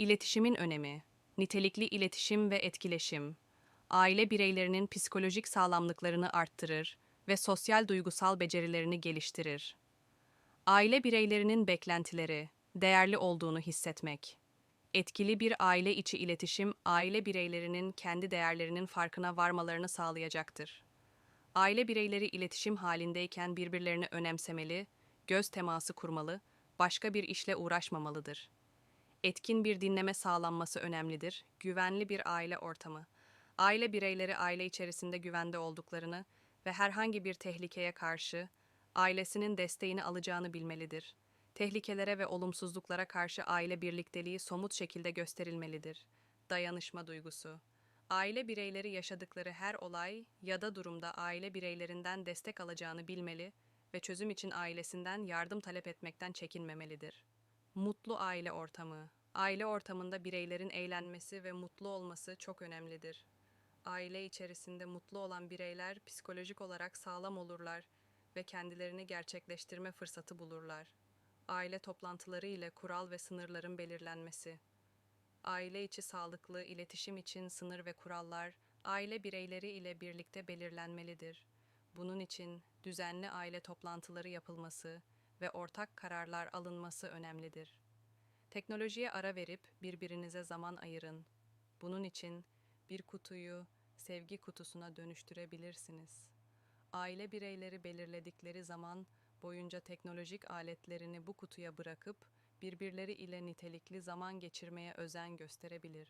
İletişimin önemi, nitelikli iletişim ve etkileşim, aile bireylerinin psikolojik sağlamlıklarını arttırır ve sosyal duygusal becerilerini geliştirir. Aile bireylerinin beklentileri, değerli olduğunu hissetmek. Etkili bir aile içi iletişim, aile bireylerinin kendi değerlerinin farkına varmalarını sağlayacaktır. Aile bireyleri iletişim halindeyken birbirlerini önemsemeli, göz teması kurmalı, başka bir işle uğraşmamalıdır. Etkin bir dinleme sağlanması önemlidir. Güvenli bir aile ortamı. Aile bireyleri aile içerisinde güvende olduklarını ve herhangi bir tehlikeye karşı ailesinin desteğini alacağını bilmelidir. Tehlikelere ve olumsuzluklara karşı aile birlikteliği somut şekilde gösterilmelidir. Dayanışma duygusu. Aile bireyleri yaşadıkları her olay ya da durumda aile bireylerinden destek alacağını bilmeli ve çözüm için ailesinden yardım talep etmekten çekinmemelidir. Mutlu aile ortamı. Aile ortamında bireylerin eğlenmesi ve mutlu olması çok önemlidir. Aile içerisinde mutlu olan bireyler psikolojik olarak sağlam olurlar ve kendilerini gerçekleştirme fırsatı bulurlar. Aile toplantıları ile kural ve sınırların belirlenmesi. Aile içi sağlıklı iletişim için sınır ve kurallar aile bireyleri ile birlikte belirlenmelidir. Bunun için düzenli aile toplantıları yapılması ve ortak kararlar alınması önemlidir. Teknolojiye ara verip birbirinize zaman ayırın. Bunun için bir kutuyu sevgi kutusuna dönüştürebilirsiniz. Aile bireyleri belirledikleri zaman boyunca teknolojik aletlerini bu kutuya bırakıp birbirleri ile nitelikli zaman geçirmeye özen gösterebilir.